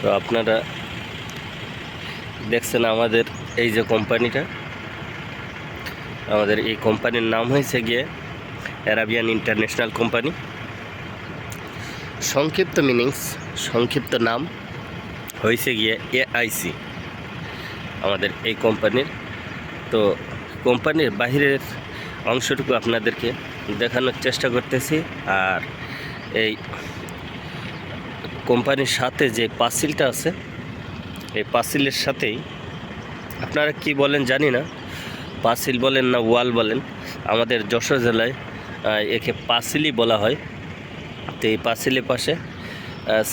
তো আপনারা দেখছেন আমাদের এই যে কোম্পানিটা। আমাদের এই কোম্পানির নাম হয়েছে গিয়ে অ্যারাবিয়ান ইন্টারন্যাশনাল কোম্পানি সংক্ষিপ্ত মিনিংস সংক্ষিপ্ত নাম হয়েছে গিয়ে এআইসি আমাদের এই কোম্পানির। তো কোম্পানির বাহিরের অংশটুকু আপনাদেরকে দেখানোর চেষ্টা করতেছি, আর এই কোম্পানির সাথে যে পাসিলটা আছে, এই পাসিলের সাথেই, আপনারা কি বলেন জানি না, পাসিল বলেন না ওয়াল বলেন, আমাদের যশোর জেলায় একে পাসিলই বলা হয়। তো এই পাসিলের পাশে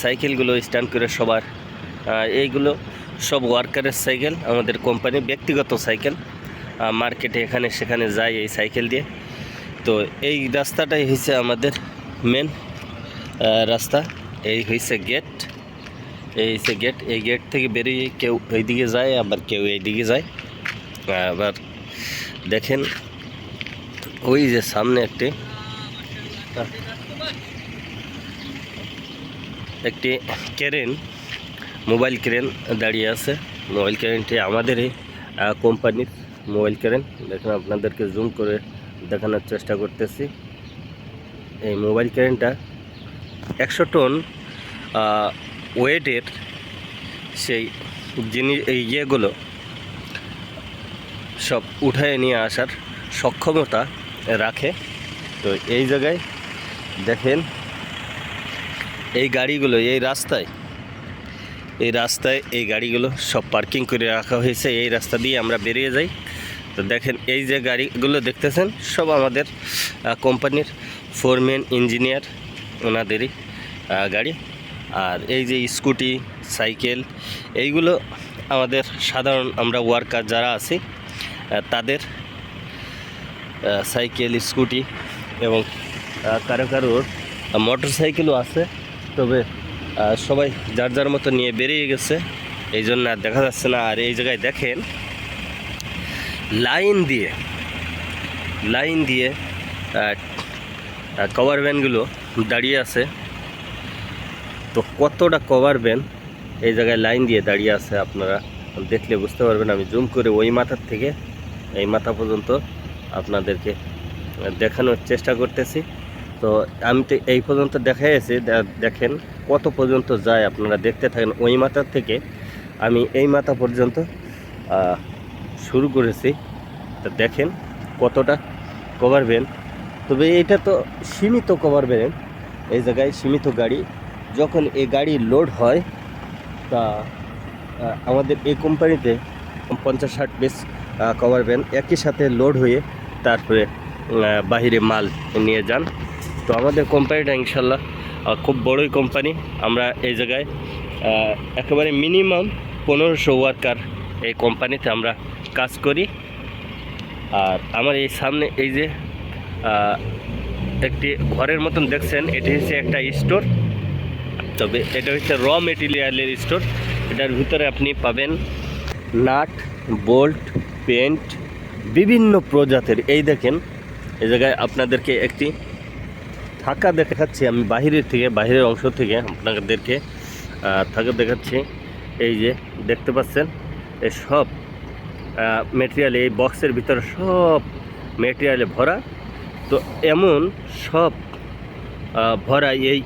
সাইকেলগুলো স্ট্যান্ড করে সবার এইগুলো সব ওয়ার্কারের সাইকেল, আমাদের কোম্পানি ব্যক্তিগত সাইকেল মার্কেটে এখানে সেখানে যায় এই সাইকেল দিয়ে। তো এই রাস্তাটাই হয়েছে আমাদের মেন রাস্তা। এই হয়েছে গেট এই হচ্ছে গেট এই গেট থেকে বেরিয়ে কেউ এইদিকে যায়, আবার কেউ এইদিকে যায়। আবার দেখেন, ওই যে সামনে একটি একটি ক্রেন, মোবাইল ক্রেন দাঁড়িয়ে আছে। মোবাইল ক্রেনটি আমাদেরই কোম্পানির মোবাইল ক্রেন। দেখেন, আপনাদেরকে জুম করে দেখানোর চেষ্টা করতেছি। এই মোবাইল ক্রেনটা একশো টন ওয়েটের সেই জিনিস এই ইয়েগুলো সব উঠায় নিয়ে আসার সক্ষমতা রাখে। তো এই জায়গায় দেখেন এই গাড়িগুলো, এই রাস্তায় এই রাস্তায় এই গাড়িগুলো সব পার্কিং করে রাখা হয়েছে। এই রাস্তা দিয়ে আমরা বেরিয়ে যাই। তো দেখেন এই যে গাড়িগুলো দেখতেছেন, সব আমাদের কোম্পানির ফোরম্যান ইঞ্জিনিয়ার ওনাদেরই গাড়ি। আর এই যে স্কুটি, সাইকেল, এইগুলো আমাদের সাধারণ আমরা ওয়ার্কার যারা আছি তাদের সাইকেল, স্কুটি এবং কারও কারোর মোটর সাইকেলও আছে। তবে সবাই যার যার মতো নিয়ে বেরিয়ে গেছে, এই জন্য আর দেখা যাচ্ছে না। আর এই জায়গায় দেখেন লাইন দিয়ে লাইন দিয়ে কভার ভ্যানগুলো দাঁড়িয়ে আছে। তো কতটা কভার ভ্যান এই জায়গায় লাইন দিয়ে দাঁড়িয়ে আছে আপনারা। দেখলে বুঝতে পারবেন, আমি জুম করে ওই মাথার থেকে এই মাথা পর্যন্ত আপনাদেরকে দেখানোর চেষ্টা করতেছি। তো আমি তো এই পর্যন্ত দেখাইছি দে- দেখেন কত পর্যন্ত যায় আপনারা দেখতে থাকেন ওই মাথার থেকে। আমি এই মাথা পর্যন্ত শুরু করেছি। তো দেখেন কতটা কভার ভ্যান তবে এটা তো সীমিত কভার ভ্যান এই জায়গায় সীমিত গাড়ি যখন এই গাড়ি লোড হয়, তা আমাদের এই কোম্পানিতে পঞ্চাশ ষাট পিস কভার ভ্যান একই সাথে লোড হয়ে তারপরে বাহিরে মাল নিয়ে যান। তো আমাদের কোম্পানিটা ইনশাল্লাহ খুব বড়ই কোম্পানি আমরা এই জায়গায় একেবারে মিনিমাম পনেরোশো ওয়ার্কার এই কোম্পানিতে আমরা কাজ করি। আর আমার এই সামনে এই যে একটি ঘরের মতন দেখছেন, এটি হচ্ছে একটা স্টোর তবে এটা হচ্ছে র মেটেরিয়ালের স্টোর এটার ভিতরে আপনি পাবেন নাট বোল্ট পেন্ট বিভিন্ন প্রজাতির। এই দেখেন, এই জায়গায় আপনাদেরকে একটি থাকা দেখাচ্ছি। আমি বাহিরের থেকে, বাহিরের অংশ থেকে আপনাদেরকে থাকা দেখাচ্ছি। এই যে, দেখতে পাচ্ছেন, এই সব মেটেরিয়াল এই বক্সের ভিতরে সব মেটেরিয়ালে ভরা। তো এমন সব ভরা এই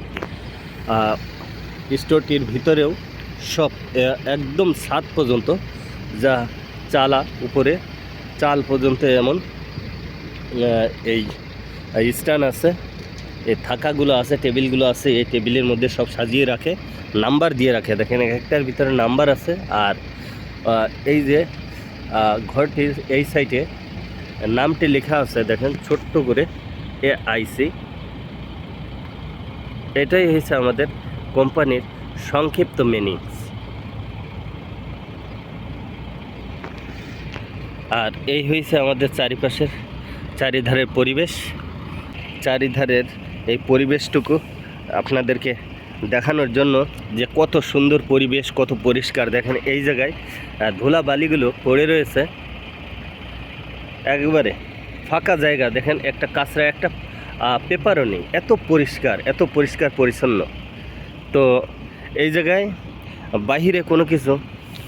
স্টোরটির ভিতরেও সব একদম ছাদ পর্যন্ত যা চালা উপরে, চাল পর্যন্ত এমন এই স্ট্যান্ড আছে, এই থাকাগুলো আছে, টেবিলগুলো আছে, এই টেবিলের মধ্যে সব সাজিয়ে রাখে, নাম্বার দিয়ে রাখে। দেখেন, এক একটার ভিতরে নাম্বার আছে আর এই যে ঘরটির এই সাইডে নামটি লেখা আছে, দেখেন, ছোট্ট করে এ আইসি এটাই হয়েছে আমাদের কোম্পানির সংক্ষিপ্ত মিনিংস আর এই হয়েছে আমাদের চারিপাশের চারিধারের পরিবেশ। চারিধারের এই পরিবেশটুকু আপনাদেরকে দেখানোর জন্য যে কত সুন্দর পরিবেশ, কত পরিষ্কার। দেখেন এই জায়গায় ধুলা বালিগুলো পড়ে রয়েছে। একবারে ফাঁকা জায়গা। দেখেন একটা কাঁচরা একটা পেপারও নেই। এত পরিষ্কার এত পরিষ্কার পরিচ্ছন্ন। তো এই জায়গায় বাহিরে কোনো কিছু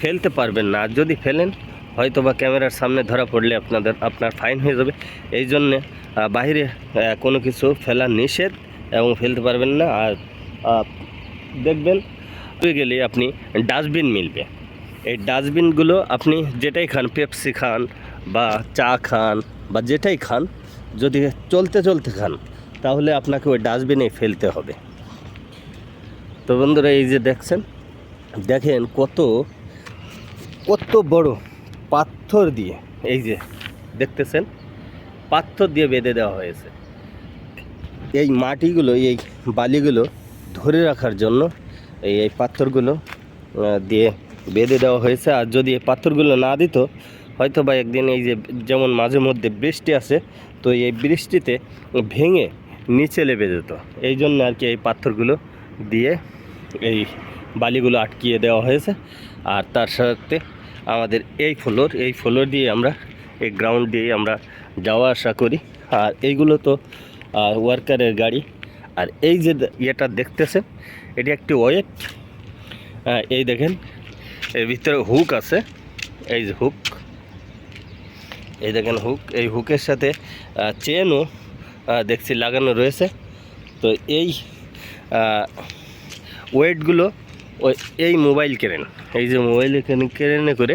ফেলতে পারবেন না। আর যদি ফেলেন হয়তো বা ক্যামেরার সামনে ধরা পড়লে আপনাদের, আপনার ফাইন হয়ে যাবে। এই জন্যে বাইরে কোনো কিছু ফেলা নিষেধ এবং ফেলতে পারবেন না। আর দেখবেন গেলে আপনি ডাস্টবিন মিলবে। এই ডাস্টবিনগুলো আপনি যেটাই খান, পেপসি খান বা চা খান বা যেটাই খান, যদি চলতে চলতে খান, তাহলে আপনাকে ওই ডাস্টবিনে ফেলতে হবে। তো বন্ধুরা, এই যে দেখছেন, দেখেন কত কত বড় পাথর দিয়ে, এই যে দেখতেছেন, পাথর দিয়ে বেঁধে দেওয়া হয়েছে। এই মাটিগুলো, এই বালিগুলো ধরে রাখার জন্য এই এই পাথরগুলো দিয়ে বেঁধে দেওয়া হয়েছে। আর যদি এই পাথরগুলো না দিত, হয়তো বা একদিন এই যে যেমন মাঝে মধ্যে বৃষ্টি আসে, তো এই বৃষ্টিতে ভেঙে নিচে লেবে যেত। এই জন্য আর কি এই পাথরগুলো দিয়ে এই বালিগুলো আটকিয়ে দেওয়া হয়েছে। আর তার সাথে আমাদের এই ফ্লোর এই ফ্লোর দিয়ে আমরা, এই গ্রাউন্ড দিয়ে আমরা যাওয়া আসা করি। আর এইগুলো তো ওয়ার্কারের গাড়ি। আর এই যে ইয়েটা দেখতেছেন, এটি একটি ওয়েট এই দেখেন, এর ভিতরে হুক আছে। এই যে হুক। এই দেখেন হুক, এই হুকের সাথে চেনও দেখছি লাগানো রয়েছে। তো এই ওয়েটগুলো ওই এই মোবাইল কেনেন এই যে মোবাইল কেনে করে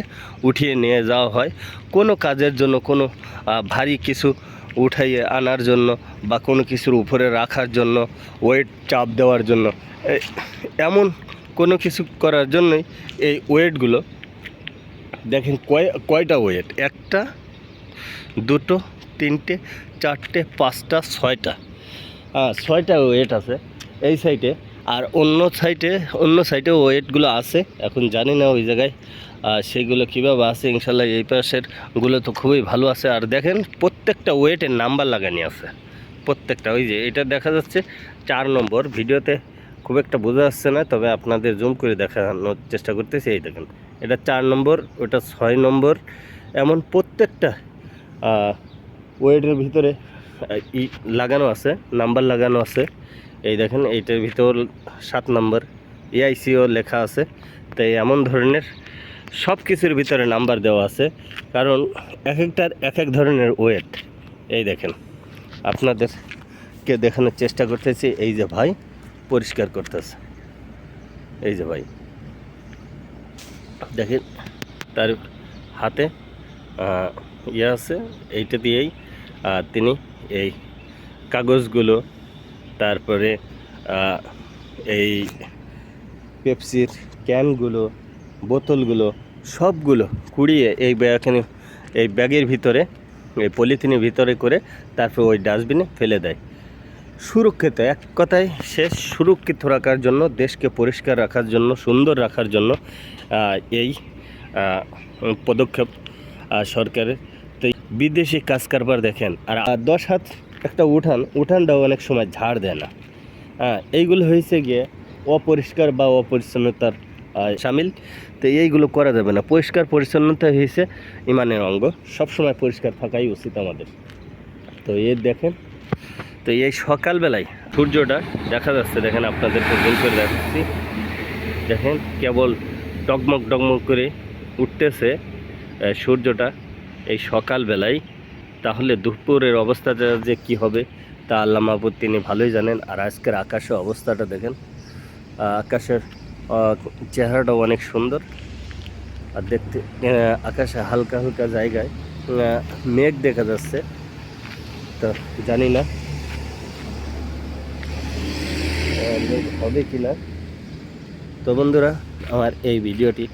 উঠিয়ে নিয়ে যাওয়া হয়। কোনো কাজের জন্য, কোনো ভারী কিছু উঠাইয়ে আনার জন্য বা কোনো কিছুর উপরে রাখার জন্য, ওয়েট চাপ দেওয়ার জন্য এমন কোনো কিছু করার জন্যই এই ওয়েটগুলো, দেখেন কয়, কয়টা ওয়েট? একটা, দুটো, তিনটে, চারটে, পাঁচটা, ছয়টা। ছয়টা ওয়েট আছে। এই সাইডে আর অন্য সাইডে অন্য সাইডে ওয়েটগুলো আছে এখন জানি না ওই জায়গায় আহ, সেইগুলো কীভাবে আছে ইনশাল্লাহ এই পাশেরগুলো তো খুবই ভালো আছে। আর দেখেন প্রত্যেকটা ওয়েটের নাম্বার লাগানি আছে। প্রত্যেকটা ওই যে এটা দেখা যাচ্ছে চার নম্বর ভিডিওতে খুব একটা বোঝা যাচ্ছে না তবে আপনাদের জুম করে দেখানোর চেষ্টা করতেছি এই দেখেন। এটা চার নম্বর ওটা ছয় নম্বর এমন প্রত্যেকটা ওয়েটের ভিতরে লাগানো আছে নাম্বার লাগানো আছে। এই দেখেন, এইটার ভিতর সাত নম্বর এআইসিও লেখা আছে। তাই এমন ধরনের সব কিছুর ভিতরে নাম্বার দেওয়া আছে। কারণ এক একটার এক এক ধরনের ওয়েট এই দেখেন, আপনাদেরকে দেখানোর চেষ্টা করতেছি। এই যে ভাই, পরিষ্কার করতেছে। এই যে ভাই, দেখেন, তার হাতে ইয়ে আছে, এইটা দিয়েই তিনি এই কাগজগুলো তারপরে এই পেপসির ক্যানগুলো, বোতলগুলো, সবগুলো কুড়িয়ে এই ব্যাগখানে, এই ব্যাগের ভিতরে, এই পলিথিনের ভিতরে করে তারপর ওই ডাস্টবিনে ফেলে দেয়। সুরক্ষিত, এক কথায় শেষ, সুরক্ষিত রাখার জন্য, দেশকে পরিষ্কার রাখার জন্য, সুন্দর রাখার জন্য এই পদক্ষেপ সরকারের। তো বিদেশি কাজ কারবার দেখেন, আর দশ হাত একটা উঠান, উঠানটাও অনেক সময় ঝাড় দেয় না। হ্যাঁ এইগুলো হয়েছে গিয়ে অপরিষ্কার বা অপরিচ্ছন্নতার সামিল। তো এইগুলো করা যাবে না। পরিষ্কার পরিচ্ছন্নতা হয়েছে ইমানের অঙ্গ। সবসময় পরিষ্কার থাকাই উচিত আমাদের। তো এই দেখেন, তো এই সকালবেলায় সূর্যটা দেখা যাচ্ছে, দেখেন আপনাদেরকে গোল করে দেখাচ্ছি। দেখেন কেবল ডগমগ ডগমগ করে উঠতেছে সূর্যটা এই সকালবেলায়। তাহলে দুপুরের অবস্থাটা যে কি হবে, তা আল্লাহ মাহবুদ তিনি ভালোই জানেন। আর আজকের আকাশের অবস্থাটা দেখেন আকাশের চেহারাটাও অনেক সুন্দর। আর দেখতে আকাশে হালকা হালকা জায়গায় মেঘ দেখা যাচ্ছে। তো জানি না মেঘ হবে কি না। তো বন্ধুরা, আমার এই ভিডিওটি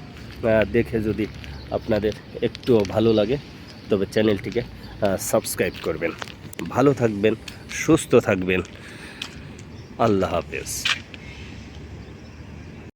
দেখে যদি আপনাদের একটুও ভালো লাগে, তবে চ্যানেলটিকে সাবস্ক্রাইব করবেন। ভালো থাকবেন সুস্থ থাকবেন। আল্লাহ হাফেজ।